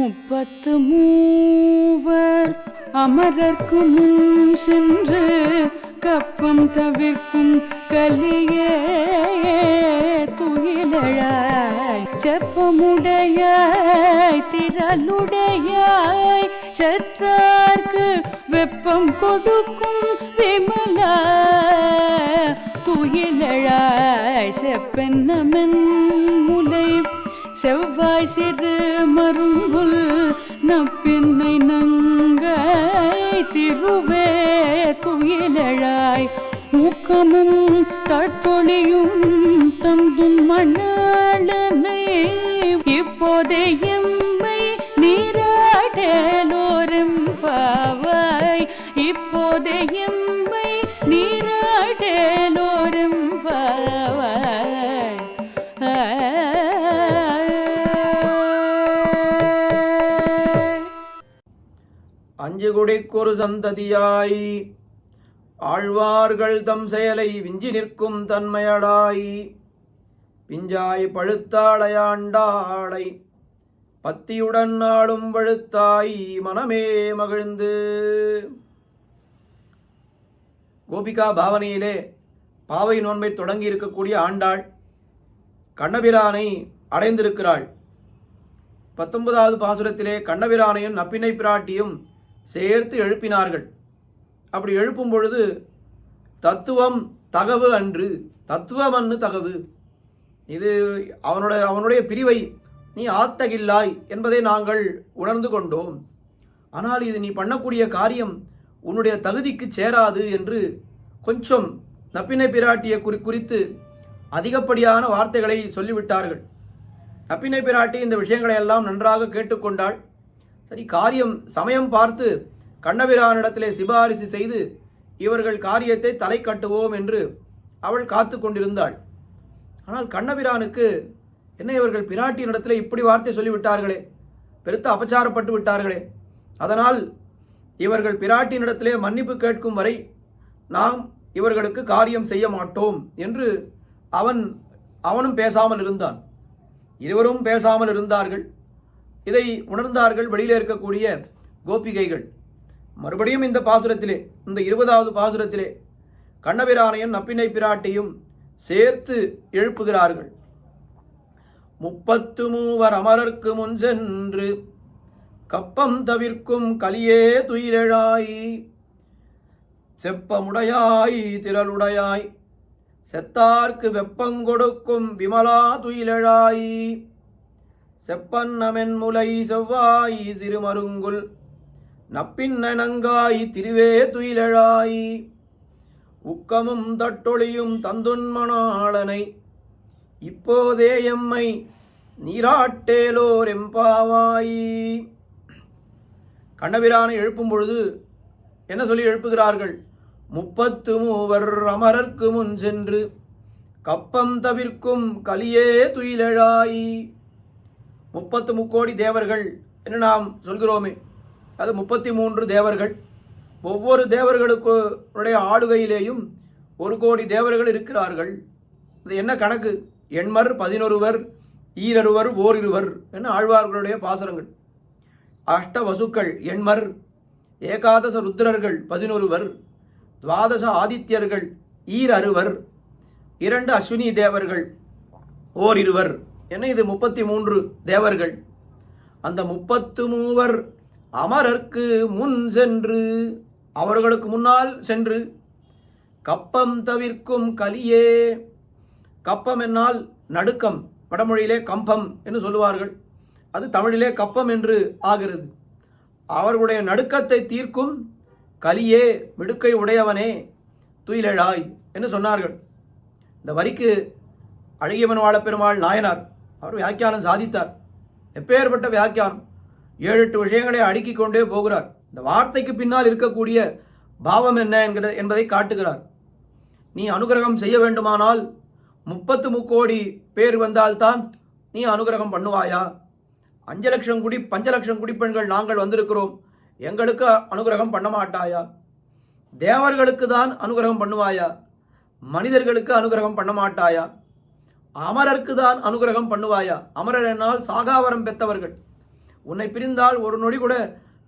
முப்பத்து மூவர் அமரர்க்கு முன் சென்று கப்பம் தவிர்க்கும் கலியே துயிலழாய். செப்பமுடையாய் திரளுடையாய் சற்றார்க்கு வெப்பம் கொடுக்கும் விமலா துயிலழாய் செப்பென்னமென் முலை செவ்வாய் சிறு மருங்குல் நப்பின்னை நங்கை திருவே துயிலழாய் ஊக்கமும் தற்பொழியும் தந்தும் மணாளனை இப்போதே எம்மை குடிக்கொரு சந்ததியாய். ஆழ்வார்கள் தம் செயலை விஞ்சி நிற்கும் தன்மையடாய். பிஞ்சாய் பழுத்தாளையாண்டாளை பத்தியுடன் ஆளும் பழுத்தாய் மனமே மகிழ்ந்து. கோபிகா பாவனையிலே பாவை நோன்பை தொடங்கி இருக்கக்கூடிய ஆண்டாள் கண்ணபிரானை அடைந்திருக்கிறாள். பத்தொன்பதாவது பாசுரத்திலே கண்ணபிரானையும் நப்பினை பிராட்டியும் சேர்த்து எழுப்பினார்கள். அப்படி எழுப்பும் பொழுது தத்துவம் தகவு அன்று தத்துவம் அன்று தகவு. இது அவனுடைய அவனுடைய பிரிவை நீ ஆத்தகில்லாய் என்பதை நாங்கள் உணர்ந்து கொண்டோம். ஆனால் இது நீ பண்ணக்கூடிய காரியம் உன்னுடைய தகுதிக்கு சேராது என்று கொஞ்சம் நப்பினை பிராட்டியை குறி குறித்து அதிகப்படியான வார்த்தைகளை சொல்லிவிட்டார்கள். நப்பினை பிராட்டி இந்த விஷயங்களை எல்லாம் நன்றாக கேட்டுக்கொண்டாள். சரி காரியம் சமயம் பார்த்து கண்ணபிரானிடத்திலே சிபாரிசு செய்து இவர்கள் காரியத்தை தலை கட்டுவோம் என்று அவள் காத்து கொண்டிருந்தாள். ஆனால் கண்ணபிரானுக்கு என்ன இவர்கள் பிராட்டியினிடத்தில் இப்படி வார்த்தை சொல்லிவிட்டார்களே? பெருத்த அபச்சாரப்பட்டு விட்டார்களே. அதனால் இவர்கள் பிராட்டியினிடத்திலே மன்னிப்பு கேட்கும் வரை நாம் இவர்களுக்கு காரியம் செய்ய மாட்டோம் என்று அவன் அவனும் பேசாமல் இருந்தான். இருவரும் பேசாமல் இருந்தார்கள். இதை உணர்ந்தார்கள் வெளியில் இருக்கக்கூடிய கோபிகைகள். மறுபடியும் இந்த பாசுரத்திலே இந்த இருபதாவது பாசுரத்திலே கண்ணபிரானையும் நப்பினை பிராட்டியும் சேர்த்து எழுப்புகிறார்கள். முப்பத்து மூவர் அமரர்க்கு முன் சென்று கப்பம் தவிர்க்கும் கலியே துயிலெழாய் செப்பமுடையாய் திரளுடையாய் செத்தார்க்கு வெப்பங்கொடுக்கும் விமலா துயிலெழாயி. செப்பன்னமென் முலை செவ்வாய் சிறுமருங்குல் நப்பின்னங்காய் திருவே துயிலழாய் உக்கமும் தட்டொழியும் தந்துன்மணாளனை இப்போதே எம்மை நீராட்டேலோர் எம்பாவாய் கண்ணபிரானை எழுப்பும் பொழுது என்ன சொல்லி எழுப்புகிறார்கள்? முப்பத்து மூவர் அமரர்க்கு முன் சென்று கப்பம் தவிர்க்கும் கலியே துயிலழாயி முப்பத்து முக்கோடி தேவர்கள் என்று நாம் சொல்கிறோமே. அது முப்பத்தி மூன்று தேவர்கள். ஒவ்வொரு தேவர்களுக்கு உடைய ஆளுகையிலேயும் ஒரு கோடி தேவர்கள் இருக்கிறார்கள். இது என்ன கணக்கு? எண்மர் பதினொருவர் ஈரருவர் ஓரிருவர் என்று ஆழ்வார்களுடைய பாசுரங்கள். அஷ்ட வசுக்கள் எண்மர் ஏகாதச ருத்ரர்கள் பதினொருவர் துவாதச ஆதித்யர்கள் ஈர் அறுவர் இரண்டு அஸ்வினி தேவர்கள் ஓரிருவர். ஏன்னா இது முப்பத்தி மூன்று தேவர்கள்? அந்த முப்பத்து மூவர் அமரர்க்கு முன் சென்று அவர்களுக்கு முன்னால் சென்று கப்பம் தவிர்க்கும் கலியே கப்பம் என்னால் நடுக்கம் வடமொழியிலே கம்பம் என்று சொல்லுவார்கள். அது தமிழிலே கப்பம் என்று ஆகிறது. அவர்களுடைய நடுக்கத்தை தீர்க்கும் கலியே மிடுக்கை உடையவனே துயிலழாய் என்று சொன்னார்கள். இந்த வரிக்கு அழகியவன் வாழப்பெருமாள் நாயனார். அவர் வியாக்கியானம் சாதித்தார். எப்பேற்பட்ட வியாக்கியானம்? ஏழு எட்டு விஷயங்களை அடுக்கிக் கொண்டே போகிறார். இந்த வார்த்தைக்கு பின்னால் இருக்கக்கூடிய பாவம் என்ன என்கிற என்பதை காட்டுகிறார். நீ அனுகிரகம் செய்ய வேண்டுமானால் முப்பத்து முக்கோடி பேர் வந்தால்தான் நீ அனுகிரகம் பண்ணுவாயா? அஞ்சு லட்சம் குடி பஞ்ச லட்சம் குடிப்பெண்கள் நாங்கள் வந்திருக்கிறோம். எங்களுக்கு அனுகிரகம் பண்ண மாட்டாயா? தேவர்களுக்கு தான் அனுகிரகம் பண்ணுவாயா? மனிதர்களுக்கு அனுகிரகம் பண்ண மாட்டாயா? அமரருக்கு தான் அனுகிரகம் பண்ணுவாயா? அமரர் என்னால் சாகாவரம் பெற்றவர்கள் உன்னை பிரிந்தால் ஒரு நொடி கூட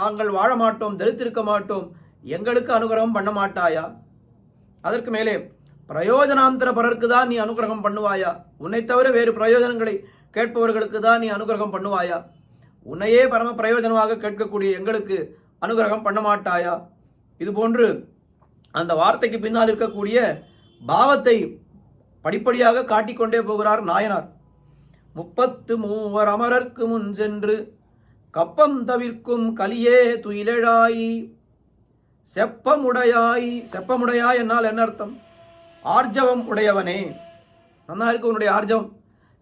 நாங்கள் வாழ மாட்டோம் தரித்திருக்க மாட்டோம். எங்களுக்கு அனுகிரகம் பண்ண மாட்டாயா? அதற்கு மேலே பிரயோஜனாந்தர பரருக்கு தான் நீ அனுகிரகம் பண்ணுவாயா? உன்னை தவிர வேறு பிரயோஜனங்களை கேட்பவர்களுக்கு தான் நீ அனுகிரகம் பண்ணுவாயா? உன்னையே பரம பிரயோஜனமாக கேட்கக்கூடிய எங்களுக்கு அனுகிரகம் பண்ண மாட்டாயா? இது போன்று அந்த வார்த்தைக்கு பின்னால் இருக்கக்கூடிய பாவத்தை படிப்படியாக காட்டிக்கொண்டே போகிறார் நாயனார். முப்பத்து மூவர் அமரர்க்கு முன் சென்று கப்பம் தவிர்க்கும் கலியே துயிலழாய். செப்பமுடையாய் செப்பமுடையாய் என்னால் என்ன அர்த்தம்? ஆர்ஜவம் உடையவனே. நன்னா இருக்கு உன்னுடைய ஆர்ஜவம்.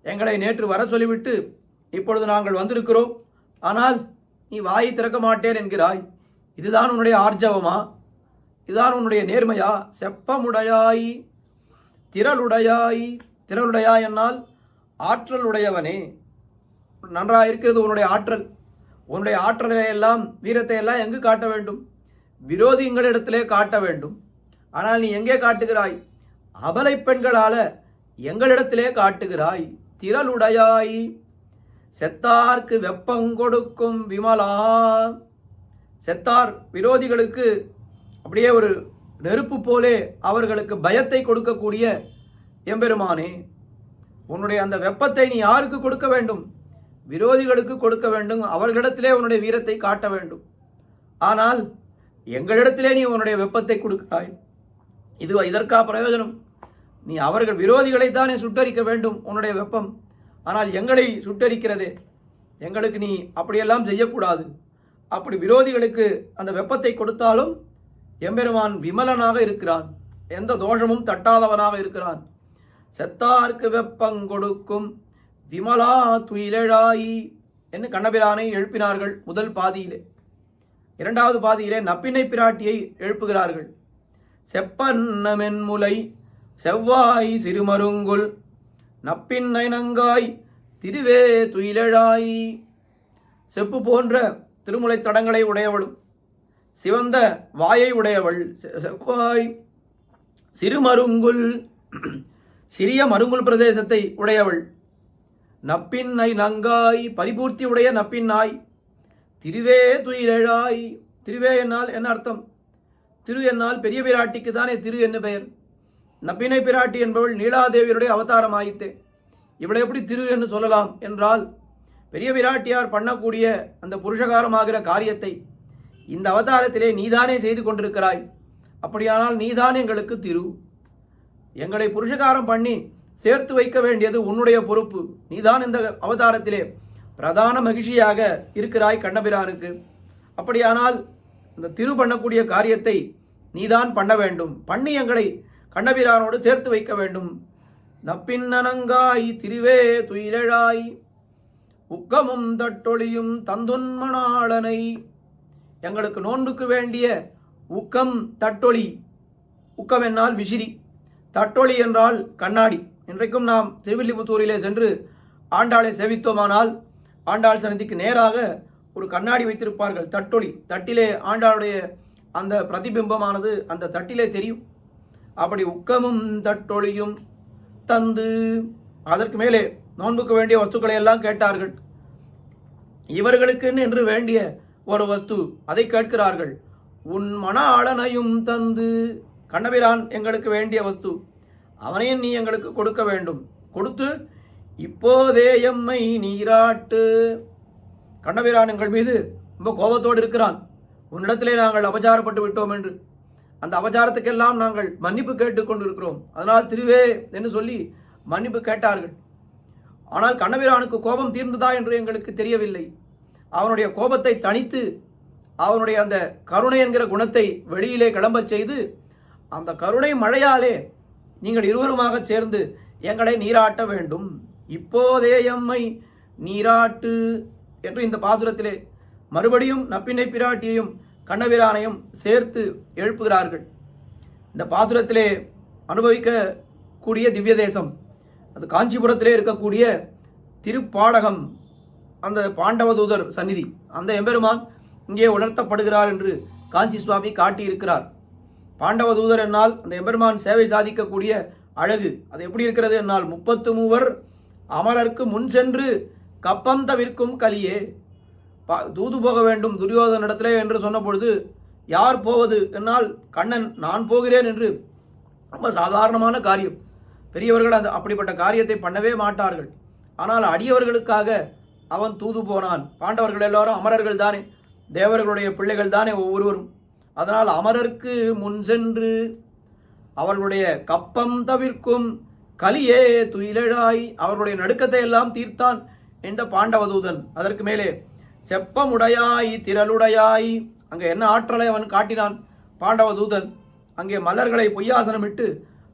எங்களை நேற்று வர சொல்லிவிட்டு இப்பொழுது நாங்கள் வந்திருக்கிறோம். ஆனால் நீ வாயை திறக்க மாட்டேன் என்கிறாய். இதுதான் உன்னுடைய ஆர்ஜவமா? இதுதான் உன்னுடைய நேர்மையா? செப்பமுடையாய். திரளுடையாய் திரளுடையாய் என்னால் ஆற்றல் உடையவனே நன்றாக இருக்கிறது உன்னுடைய ஆற்றல். உன்னுடைய ஆற்றலை எல்லாம் வீரத்தை எல்லாம் எங்கு காட்ட வேண்டும்? விரோதிகளிடத்திலே காட்ட வேண்டும். ஆனால் நீ எங்கே காட்டுகிறாய்? அபலை பெண்களால எங்களிடத்திலே காட்டுகிறாய். திரளுடையாய். செத்தார்க்கு வெப்பம் கொடுக்கும் விமலா. செத்தார் விரோதிகளுக்கு அப்படியே ஒரு நெருப்பு போலே அவர்களுக்கு பயத்தை கொடுக்கக்கூடிய எம்பெருமானே உன்னுடைய அந்த வெப்பத்தை நீ யாருக்கு கொடுக்க வேண்டும்? விரோதிகளுக்கு கொடுக்க வேண்டும். அவர்களிடத்திலே உன்னுடைய வீரத்தை காட்ட வேண்டும். ஆனால் எங்களிடத்திலே நீ உன்னுடைய வெப்பத்தை கொடுக்கிறாய். இது இதற்கா பிரயோஜனம்? நீ அவர்கள் விரோதிகளை தானே சுட்டரிக்க வேண்டும் உன்னுடைய வெப்பம். ஆனால் எங்களை சுட்டரிக்கிறதே. எங்களுக்கு நீ அப்படியெல்லாம் செய்யக்கூடாது. அப்படி விரோதிகளுக்கு அந்த வெப்பத்தை கொடுத்தாலும் எம்பெருமான் விமலனாக இருக்கிறான். எந்த தோஷமும் தட்டாதவனாக இருக்கிறான். செத்தார்க்கு வெப்பங்கொடுக்கும் விமலா துயிலழாயி. என்று கண்ணபிரானை எழுப்பினார்கள் முதல் பாதியிலே. இரண்டாவது பாதியிலே நப்பினை பிராட்டியை எழுப்புகிறார்கள். செப்பன்னமென்முலை செவ்வாய் சிறுமருங்குல் நப்பின்னை நங்காய் திருவே துயிலழாய். செப்பு போன்ற திருமுலை தடங்களை உடையவளும் சிவந்த வாயை உடையவள். செ- செவ்வாய் சிறுமருங்குல் சிறிய மருங்குல் பிரதேசத்தை உடையவள். நப்பின் நை நங்காய் பரிபூர்த்தி உடைய நப்பின் நாய் திருவே துயிலழாய். திருவே என்னால் என்ன அர்த்தம்? திரு என்னால் பெரிய பிராட்டிக்கு தானே திரு என்ன பெயர். நப்பினை பிராட்டி என்பவள் நீலாதேவியருடைய அவதாரம் ஆயித்தே இவளை எப்படி திரு என்று சொல்லலாம்? என்றால் பெரிய பிராட்டியார் பண்ணக்கூடிய அந்த புருஷகாரமாகிற காரியத்தை இந்த அவதாரத்திலே நீதானே செய்து கொண்டிருக்கிறாய். அப்படியானால் நீதான் எங்களுக்கு திரு. எங்களை புருஷகாரம் பண்ணி சேர்த்து வைக்க வேண்டியது உன்னுடைய பொறுப்பு. நீதான் இந்த அவதாரத்திலே பிரதான மகிழ்ச்சியாக இருக்கிறாய் கண்ணபிரானுக்கு. அப்படியானால் இந்த திரு பண்ணக்கூடிய காரியத்தை நீதான் பண்ண வேண்டும். பண்ணி எங்களை கண்ணபிரானோடு சேர்த்து வைக்க வேண்டும். நப்பின்னனங்காய் திருவே துயிலழாய். உக்கமும் தட்டொழியும் தந்துன்மணாளனை எங்களுக்கு நோன்புக்கு வேண்டிய உக்கம் தட்டொளி. உக்கம் என்னால் விசிறி. தட்டொளி என்றால் கண்ணாடி. இன்றைக்கும் நாம் திருவில்லிபுத்தூரிலே சென்று ஆண்டாளை செவித்தோமானால் ஆண்டாள் சன்னதிக்கு நேராக ஒரு கண்ணாடி வைத்திருப்பார்கள். தட்டொளி. தட்டிலே ஆண்டாளுடைய அந்த பிரதிபிம்பமானது அந்த தட்டிலே தெரியும். அப்படி உக்கமும் தட்டொளியும் தந்து அதற்கு மேலே நோன்புக்கு வேண்டிய வஸ்துக்களை எல்லாம் கேட்டார்கள். இவர்களுக்குன்னு என்று வேண்டிய ஒரு வஸ்து. அதை கேட்கிறார்கள் உன் மன ஆளனையும் தந்து. கண்ணபிரான் எங்களுக்கு வேண்டிய வஸ்து. அவனையும் நீ எங்களுக்கு கொடுக்க வேண்டும். கொடுத்து இப்போதே எம்மை நீராட்டு. கண்ணபிரான் எங்கள் மீது ரொம்ப கோபத்தோடு இருக்கிறான். உன்னிடத்திலே நாங்கள் அபச்சாரப்பட்டு விட்டோம் என்று. அந்த அபச்சாரத்துக்கெல்லாம் நாங்கள் மன்னிப்பு கேட்டுக்கொண்டு இருக்கிறோம் அதனால் திருவே என்று சொல்லி மன்னிப்பு கேட்டார்கள். ஆனால் கண்ணபிரானுக்கு கோபம் தீர்ந்ததா என்று எங்களுக்கு தெரியவில்லை. அவனுடைய கோபத்தை தணித்து அவனுடைய அந்த கருணை என்கிற குணத்தை வெளியிலே கிளம்பச் செய்து அந்த கருணை மழையாலே நீங்கள் இருவருமாக சேர்ந்து எங்களை நீராட்ட வேண்டும். இப்போதே எம்மை நீராட்டு என்று இந்த பாசுரத்திலே மறுபடியும் நப்பினை பிராட்டியையும் கண்ணவிரானையும் சேர்த்து எழுப்புகிறார்கள். இந்த பாசுரத்திலே அனுபவிக்கக்கூடிய திவ்ய தேசம் அது காஞ்சிபுரத்திலே இருக்கக்கூடிய திருப்பாடகம் அந்த பாண்டவதூதர் சந்நிதி அந்த எம்பெருமான் இங்கே உணர்த்தப்படுகிறார் என்று காஞ்சி சுவாமி காட்டியிருக்கிறார். பாண்டவதூதர் என்னால் அந்த எம்பெருமான் சேவை சாதிக்கக்கூடிய அழகு அது எப்படி இருக்கிறது என்னால்? முப்பத்து மூவர் அமரர்க்கு முன் சென்று கப்பம் தவிர்க்கும் கலியே பா- தூது போக வேண்டும் துரியோதனிடத்திலே என்று சொன்ன பொழுது யார் போவது? என்னால் கண்ணன் நான் போகிறேன் என்று ரொம்ப சாதாரணமான காரியம். பெரியவர்கள் அந்த அப்படிப்பட்ட காரியத்தை பண்ணவே மாட்டார்கள். ஆனால் அடியவர்களுக்காக அவன் தூது போனான். பாண்டவர்கள் எல்லாரும் அமரர்கள் தானே. தேவர்களுடைய பிள்ளைகள் தானே ஒவ்வொருவரும். அதனால் அமரருக்கு முன் சென்று அவர்களுடைய கப்பம் தவிர்க்கும் கலியே துயிலழாய் அவர்களுடைய நடுக்கத்தை எல்லாம் தீர்த்தான் என்ற பாண்டவதூதன். அதற்கு மேலே செப்பமுடையாய் திரளுடையாய் அங்கே என்ன ஆற்றலை அவன் காட்டினான் பாண்டவதூதன். அங்கே மலர்களை பொய்யாசனமிட்டு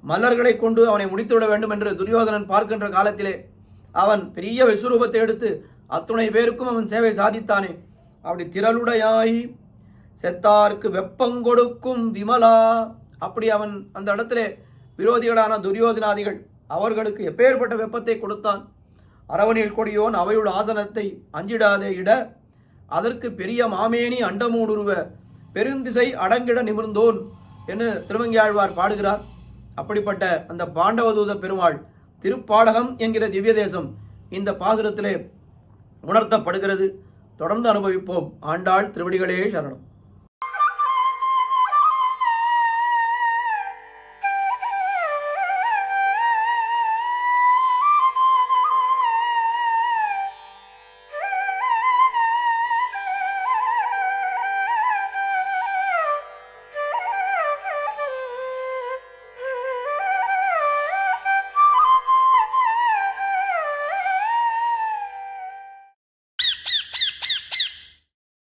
மலர்களை கொண்டு அவனை முடித்துவிட வேண்டும் என்று துரியோதனன் பார்க்கின்ற காலத்திலே அவன் பெரிய விஸ்வரூபத்தை எடுத்து அத்துணை பேருக்கும் அவன் சேவை சாதித்தானே. அப்படி திரளுடையாய் செத்தார்க்கு வெப்பங்கொடுக்கும் விமலா. அப்படி அவன் அந்த இடத்துல விரோதிகளான துரியோதனாதிகள் அவர்களுக்கு எப்பேற்பட்ட வெப்பத்தை கொடுத்தான். அரவணில் கொடியோன் அவையுள் ஆசனத்தை அஞ்சிடாதே இட அதற்கு பெரிய மாமேனி அண்டமூடுருவ பெருந்திசை அடங்கிட நிமிர்ந்தோன் என்று திருமங்கியாழ்வார் பாடுகிறார். அப்படிப்பட்ட அந்த பாண்டவதூத பெருமாள் திருப்பாடகம் என்கிற திவ்ய தேசம் இந்த பாசுரத்திலே உணர்த்தப்படுகிறது. தொடர்ந்து அனுபவிப்போம். ஆண்டாள் திருவடிகளே சரணம்.